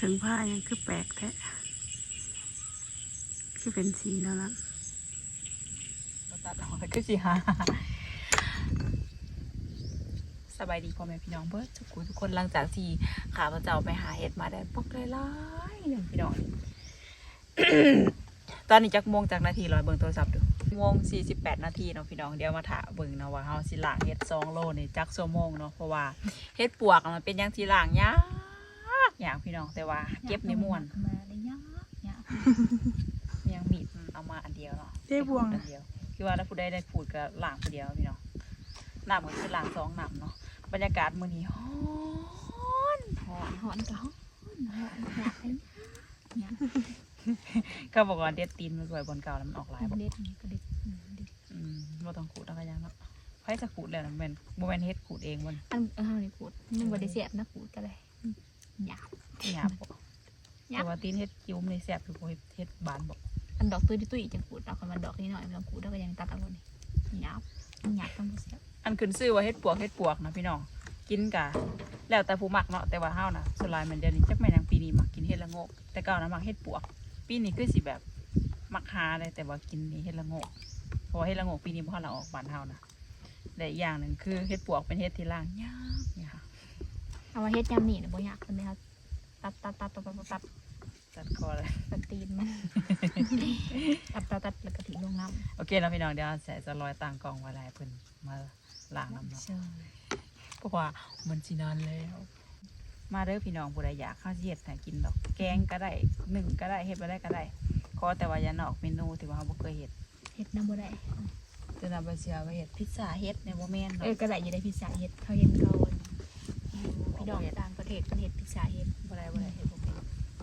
ถึงผ้ายังคือแปลกแท้คือเป็นสีแล้วนั้นบ่ตัดออกก็สิหาสบายดีพ่อแม่พี่น้องเบิดทุกคนทุกคนหลังจากที่ขาพเจ้าไปหาเห็ดมาได้ปกหลายๆอย่งพี่น้อง ตอนนี้จักมงจากนาทีร้อยเบิ่งโทรศัพท์ดู โมงสี่สิบแปดนาทีเนาะพี่น้องเดี๋ยวมาถาเบิ่งเนาะว่าเฮาสิล้างเห็ดสองโลนี่จักชั่วโมงเนาะเพราะว่าเห็ดปวกมันเป็นอย่างที่ล้างยากยากพี่น้องแต่ว่าเก็บในม่วนมาเลยยากยากยังมีดเอามาอันเดียวเนาะได้บวงอันเดียวคือว่าถ้าผู้ใดได้พูดก็ล้างผู้เดียวพี่น้องน้ำก็คือล้างสองน้ำเนาะบรรยากาศมื้อนี้ฮ้อนฮ้อนหอนก็หอนหอนอยากให้ยากก็บอกว่าเด็ดตีนมันสวยบนเก่าแล้วมันออกหลายบ่เด็ดก็เด็ดเด็ดอืม บ่ต้องขูดแล้วก็ยังเนาะไผจะขูดแล้วนะแม่นบ่แม่นเฮ็ดขูดเองมันอันเออนี่ขูดมันบ่ได้เสียบนะขูดก็เลยหยาบหยาบบ่หยาบแต่ว่าตีนเฮ็ดจิ้มนี่แซ่บคือบ่เฮ็ดเฮ็ดบานบ่อันดอกตุ้ยตุ้ยจังขูดเอาคันมันดอกนี้หน่อยมันขูดแล้วก็ยังตัดเอาเลยหยาบมันหยาบต้องบ่เสียบอันขึ้นชื่อว่าเฮ็ดปวกเฮ็ดปวกนะพี่น้องกินกะแล้วแต่ผู้มักเนาะแต่ว่าเฮานะส่วนหลายมันเดี๋ยวนี้จักแม่นหยังปีนี้มักกินเฮ็ดละโงกแต่เก่านะมักเฮ็ดปวก ปีนี้คือสิแบบมักหาเลยแต่ว่ากินนี่เฮ็ดละโงกเพ ราะว่าเฮ็ดละโงกปีนี้บ่ทันละออกบ้านเฮานะและอีกอย่างหนึงคือเฮ็ดปวกเป็นเฮ็ดที่ล่างยากยากเอามาเฮ็ดยำนี่น่ะบ่ยากปานใดครับตัดตัดตัดตัดตัดตัดจัดคอเลยตัดตีนมันตัดตัดตัดแล้วก็ทิ้งลงน้โอเคแล้วพี่น้องเดี๋ยวใส่จะลอยต่างกล่องไว้หลายเพิ่นมาล้างน้ำเนาะำใช่เพราะว่ามันสินานแล้ว มาเด้อพี่น้องผู้ใดอยากข้าวเฮ็ดให้กินดอก แกงก็ได้หนึ่งก็ได้เฮ็ดบ่ได้ก็ได้ขอแต่ว่าอย่านอกเมนูที่ว่าเราบ่เคยเฮ็ด เฮ็ดน้ำบ่ได้จะนำไปเสียไปเฮ็ดพิซซ่าเฮ็ดเนี่ยบ่แม่นเอเนาะอก็ได้อยู่ได้พิซซ่าเฮ็ดเขาเห็นเขาพี่น้องต่างประเทศเพิ่นเฮ็ดพิซซ่าเฮ็ดบ่ได้บ่ได้เฮ็ดบ่เป็น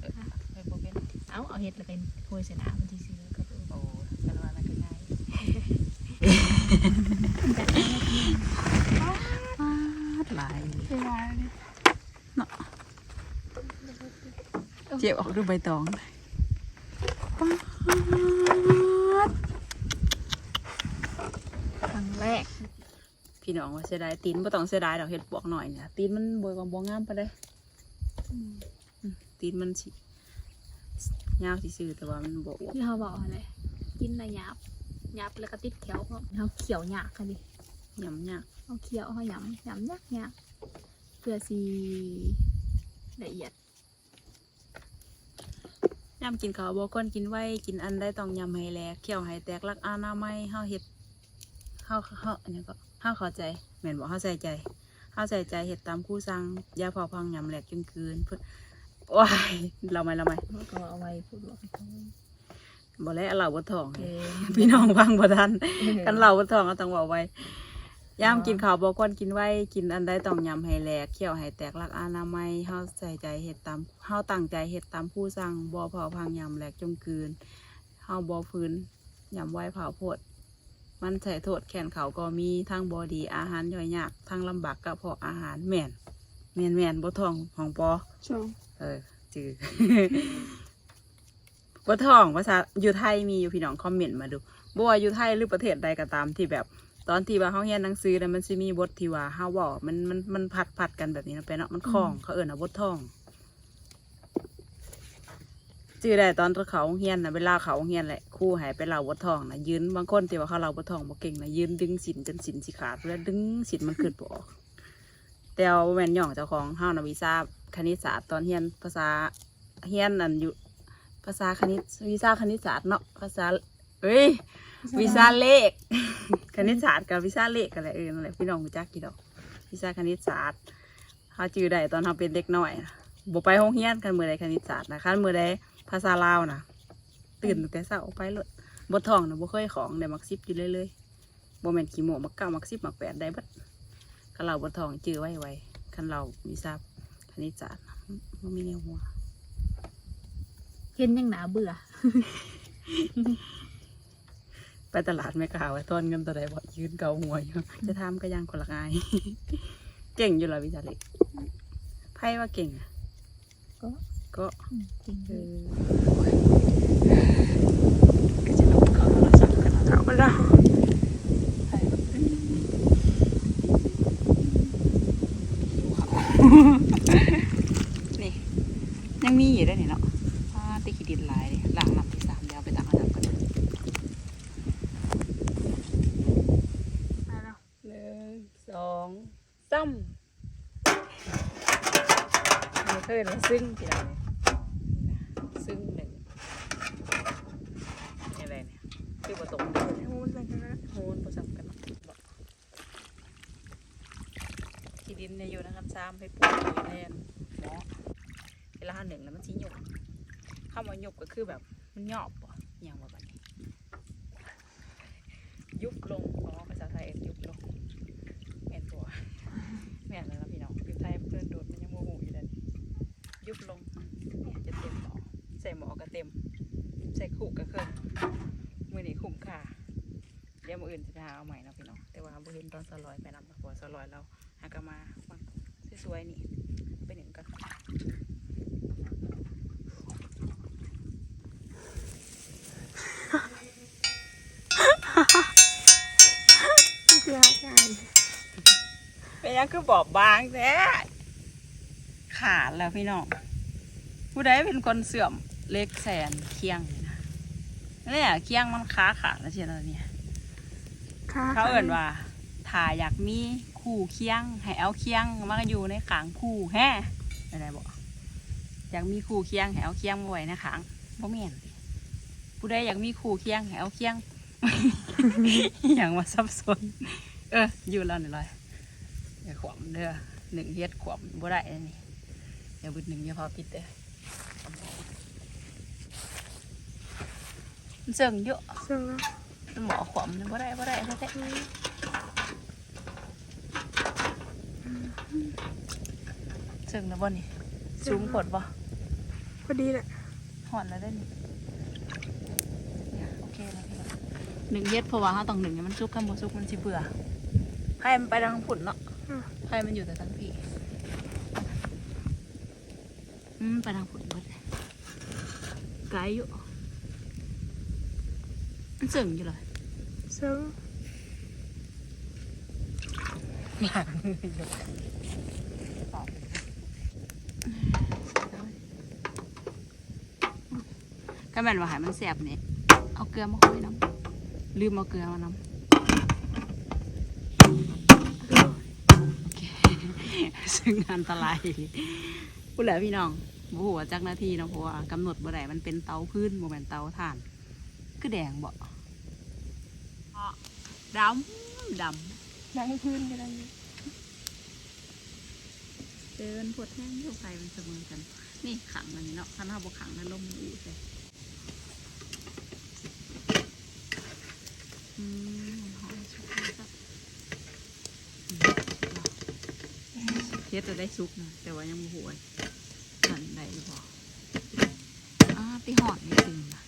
เออเฮ็ดบ่เป็นเอาเอาเห็ดแล้วเป็นโพยเสนามันที่ซื้อก็คือโอ้ฉันว่ามันก็ง่ายหลายเนาะเจ็บออกด้วยใบตองครั้ง แรก พี่น้องว่าเสียดายตีนบ่ต้องเสียดายดอกเฮ็ดปวกหน่อยเนี่ยตีนมันบ่ก็บ่งามปานใดอืมตีนมันสิยาวซื่อๆแต่ว่ามันบ่อวบที่เขาบอกอะไรกินระยับยับแล้วก็ติดแถวเพราะเขาเขียวหยากค่ะดิยำยากเขาเขียวเขาหยำหยำยากยากเพื่อสีละเอียดยำกินข้าวบ่ก่อนกินไว้กินอันใดต้องยำให้แหลกเคี่ยวให้แตกรักอนามัยเฮาเฮ็ด เฮาเฮาอันนี้ก็เฮาเข้าใจแม่นบ่เฮาใส่ใจเฮาใส่ใจเฮ็ดตามครูสั่งอย่าพอพังยำแหลกจนเกินเพิ่นว้ายเราไหมเราไหมแล้วก็เอาไว้พูดว่าเขาบ่แล้วเราบ่ท้องเออพี่น้องฟังบ่ทันกันเราบ่ท้องก็ต้องเว้าไว้ยามกินข้าวบ่ก่อนกินไว้กินอันใดต้องยำให้แหลกเคี่ยวให้แตกรักอนามัยเฮาใส่ใจเฮ็ดตามเฮาตั้งใจเฮ็ดตามผู้สั่งบ่พอพังยำแหลกจนเกินเฮาบ่ฟื้นยำไว้เผาโพด มันใส่โทษแขนเขาก็มีทั้งบอดีอาหารย่อยยากทั้งลำบากกระเพาะอาหารแม่นแม่นแม่นบ่ท้องของปอช่วงเออจือบ่ท้องภาษาอยู่ไทยมีอยู่พี่น้องคอมเมนต์มาดูบ่ว่าอยู่ไทยหรือประเทศใดก็ตามที่แบบ ตอนที่ว่าเฮาเรียนหนังสือแล้วมันสิมีบทที่ว่าเฮาเว้ามันมันมันพัดพัดกันแบบนี้เนาะไปเนาะมันคล้องเขาเอิ้นว่าบทท่อง จื้อได้ตอนเขาโรงเรียนนะเวลาเขาโรงเรียนแหละครูใหายไปเล่าบททองนะยืนบางคนที่ว่าเขาเล่าบททองบ่เก่งนะยืนดึงสินจนสินสิขาดแล้วดึงสินมันขึ้นบ่ออกแต่ว่าบ่แม่นย่องเจ้าของเฮานะวิชาคณิตศาสตร์ตอนเรียนภาษาเรียนอันอยู่ภาษาคณิตวิชาคณิตศาสตร์เนาะภาษาเอ้ยวิชาเลข คณิตศาสตร์กับวิชาเลขกันแหละเออนั่นแหละพี่น้องรู้จักกี่ดอกวิชาคณิตศาสตร์เฮาจื้อได้ตอนเฮาเป็นเด็กน้อยนะบ่ไปโรงเรียนกันมื้อใดคณิตศาสตร์นะคันมื้อใด ภาษาลาวนะตื่นตั้งแต่เช้าไปเลยบททองนะบ่เคยของได้มักซิบอยู่เลยเลยๆบ่แม่นขี้โมมักเก้ามักซิบมักแปดได้เบัดคันเราบททองจื้อไว้ไว้คันเรามีทราบคณิตศาสตร์มันมีแนวหัวเห็นยังหนาเบื่อ ไปตลาดแม่กาวไว้ทอนเงินตัวใดบ่ยืนเกาหัวอยู่จะทำก็ยังคนละอายเก่งอยู่ละวิชาเล็กไพ่ว่าเก่งอะก็ ก็อืมจริงเออก็จะลงเขาโทรศัพท์กันเอาไปแล้วนี่ยังมีอยู่ด้วยนี่เนาะอ่าติขีดินหลายเลยล้างน้ำที่สามเดี๋ยวเอาไปตักน้ำกันมาแล้วหนึ่งสองสามเราเคยเราซึ่งทีละนี่นะซึ่งหนึ่งนี่อะไรเนี่ยคือผส มกันโอ้ยใส่กันแล้วโหนผสมกันขีดินเนี่ยอยู่นะครับซ้ำไปปลูกแทนหมอเวลาหนึ่งแล้วมันชี้หยกคำว่าหยกก็คือแบบมันหยอบป่ะอย่างว่าแบบนี้ยุบลงอ๋อภาษาไทยเอ็นยุบลงแอนตัวแม่นแล้วนะพี่น้องอยู่ไทยเพื่อนโดดมันยังโมโหอยู่เลยยุบลงเนี่ยจะเต็มหมอใส่หมอก็เต็ม ใส่ขู่ก็เครื่องมือนี้คุ้มค่า ดี๋ยวมืออื่นจะไปหาเอาใหม่นะพี่น้องแต่ว่าบุเห็นตอนสลอยไปนำนะเพอสลอยเราหากนมามันสวยๆนี่ไปหนึ่งกันนี่คืออาการเป็นยังคือบอบบางแท้ขาดแล้วพี่น้องผู้ใดเป็นคนเสื่อมเล็กแสนเคียงนี่นะเนี่ยเคียงมันขาขาดแล้วเชียวเนี่ย ค่าเขาเอ่นว่าถ้าอยากมีคู่เคียงให้เอาเคียงมาอยู่ในขางคู่แฮ่อะไรบอกอยากมีคู่เคียงให้เอาเคียงมาไว้ในขางบ่แม่นติผู้ใดอยากมีคู่เคียงให้เอาเคียง อย่างมาซับซ้อนเอออยู่แล้วนี่เลยอย่าขวมเด้อหนึ่งเฮ็ดขวมบ่ได้อันนี่อย่าบึดหนึ่งอย่าพอปิดเด้อมันเสื่องเยอะซึ่งแล้ว มันหมอขวมมันบ่ได้บ่ได้แท้ๆซึ่งแล้วบ่นี่สูงผดบ่พอดีแหละหอนแล้วได้นี่เนี่ยโอเคแล้วพี่น้องหนึ่งเฮ็ดเพราะว่าเราต้องหนึ่งให้มันสุกข้ามบ่สุกมันสิเบื่อให้มันไปทางผุนเนาะให้มันอยู่แต่ทางพี่อืมไปทางผุนเบิดเลยไกลอยู่มันสึงอยู่เลย ซึ่งหลังมือยู่ก็แม่นว่าหายมันแสบเนี่ยเอาเกลือมาคุยน้ำลืมเอาเกลือมาน้ำซึ่งอันตรายพูดแล้วพี่น้องบ่หัวจักหน้าที่เนาะเพราะว่ากำหนดบ่ได้มันเป็นเตาพื้นโมเมนเตาถ่าน คือแดงบ่ ดำดำอยากให้พื้นก็ได้อยู่เดินปวดแห้งอยู่ไฟมันเสมอกัน นี่ขังมันนี่เนาะคันห้าบกขังแล้วลมมันอูใส่อืมมันหอมสุกเลยจ้ะอืมเฮ็ดจะได้ซุกนะแต่ว่ายังบ่หวยหันได้หรือเปล่าอ่าไปหอดนี่จริงนะ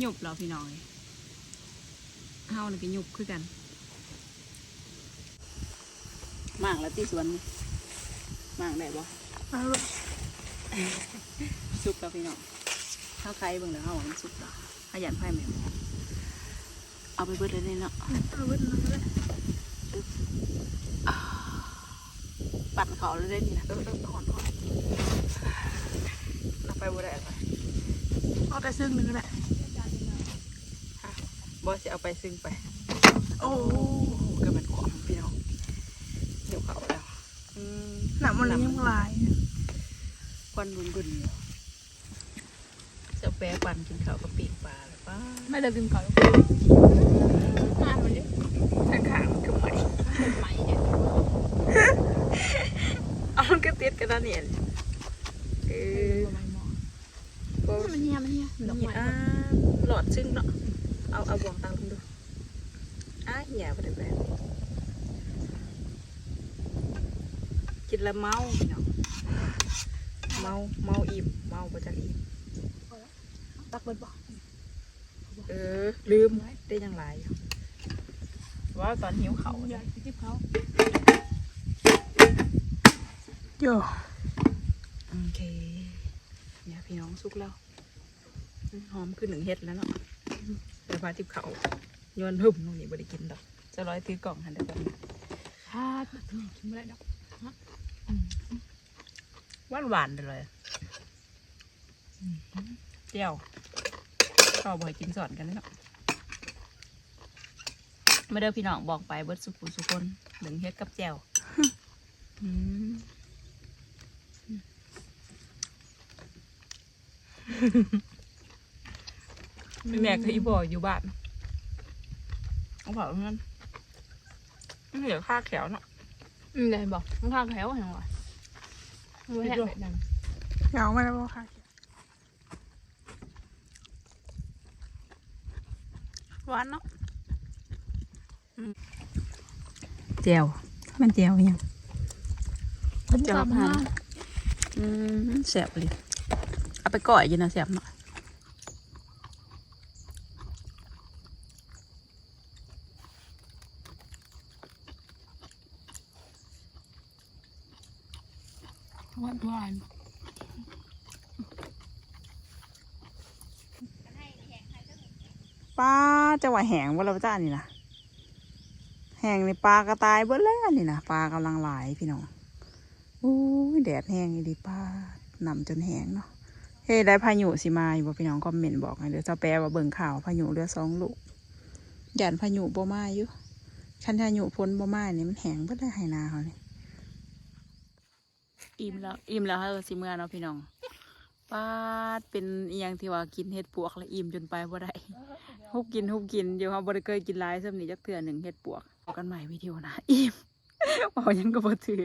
หยุบเราพี่น้อย เฮานี่ก็หยุบคือกัน มากแล้วที่สวนนี่มากได้บ่เอาเลยสุกแล้วพี่น้องข้าวไข่เบิ่งแล้วเฮาว่ามันสุกแล้วขยันไผ่แม่หมอเอาไปเบิดเลยเนาะเอาไว้นั่นก็ได้ปั่นเขาเลยได้นี่นะเออเออหอนหอนเอาไปบ่ได้เอาไปเอาแต่ซึ่งหนึ่งก็ได้ บ่สิเอาไปซึ่งไป โอ้ก็เป็นของพี่น้องเดี๋ยวเขาแล้วอืมหนักมันเลยยังลายควันรุนรุนอยู่จะแปรปั่นกินข้าวกับปีกปลาหรือเปล่าไม่ได้กินก่อนห้ามมันดิข้างๆมันก็ไม่เป็นไหมเนี่ยเอามันก็ติดกันนั่นเนี่ยเออประมาณหมอก็มันเฮียมันเฮียดอกไม้อ่าหลอดซึ่งเนาะ เอาเอาบวงตังลงดูอะเหี้ยไปเลยแบบกินแล้วเมาเนาะเมาเมาอิ่มเมาประจักอิ่มตักเบิดบอกเออ ลืมได้ยังไรอยู่ว่าตอนหิวเขาอยากกินเขาโย่โอเคเนี่ยพี่น้องสุกแล้ว หอมขึ้นหนึ่งเฮ็ดแล้วเนาะ แต่พาทิพเขาโยนหึ่มลงนี่บ่ได้กินดอก จะร้อยถือกล่องหันเดี๋ยวก่อนพาดกินไม่ได้ดอกอหวานหวานๆไปเลยเจียวก็บ่อยกินสอนกันเนาะมาเด้อพี่น้องบอกไปเบิดสุขุสุคนหนึ่งเฮ็ดกับแจ่วอืม แม่กับอีบอยอยู่บ้านเอาเผาเงินไม่เหลือค่าแขวเนาะอืมเลยบอกต้องข้าวแถวอย่างวะไม่แห้งแบบนั้นเหงาไม่ได้บ่ค่ะหวานเนาะแจ่วมันแจ่วยังผมจะกลัรับบมาหาอืมแสบเลยเอาไปก่อยอยินนะแสบหน่อย หวานหวาน ปลา จะว่าแหงว่าเราจ้านี่นะแหงในปลากระตายเบิ้แล้วนี่นะปลากำลังหลายพี่น้องอู้แดดแห้งอีดีปลาหนำจนแหงเนาะเฮ้ยได้พายุสิมาอยู่บ่พี่น้องคอมเมนต์บอกให้เดี๋ยวจะแปลว่าเบิ่งข่าวพายุเรือสองลูกหยันพายุบ่มาอยู่คันพายุพ้นบ่มาเนี่ยมันแหงเบิ้ได้ไหนาเขานี่อิ่มแล้วอิ่มแล้วเฮ้ยสิเมื่อเนาะพี่น้อง ปลาดเป็นอหยังที่ว่ากินเห็ดปวกแล้วอิ่มจนไปบ่ได้ฮุบกินฮุบกินเดี๋ยวเขาบริเคยกินหลายสำนีจักเถื่อหนึ่งเห็ดปวกพบกันใหม่วิดีโอหนะอิ่มบอกยังก็บ่ถือ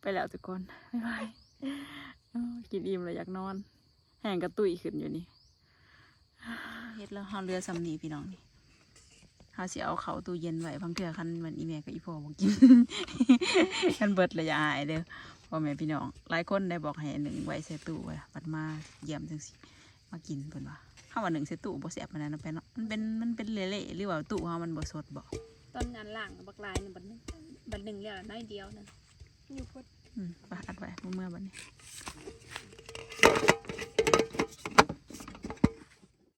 ไปแล้วทุกคนบ๊ายบายอ้าวกินอิ่มเลยอยากนอน แห้งกระตุยขึ้นอยู่นี่เฮ็ดแล้วเฮาเรือสำนีพี่น้องนี่เฮาสิเอาเขาตู้เย็นไว้พังเถื่อคันมันอีแม่กับอีพ่อบ่กินคันเบิดเลยอย่าอายเด้อ พ่อแม่พี่น้องหลายคนได้บอกให้หนึ่งไว้ใส่ตู้ไว้บัดมาเยี่ยมจังสิมากินเพิ่นว่าข้าววันหนึ่งเสตู้บ่แสบมันนะแปนเนาะมันเป็นมันเป็นเละๆหรือว่าตู้เฮามันบ่สดบ่ต้นงานล่างบักลายเนี่ยบัดนึงบัดหนึ่งเรียกน้อยเดียวนึงอยู่พดอืมไปอัดไว้เมื่อบัดนี้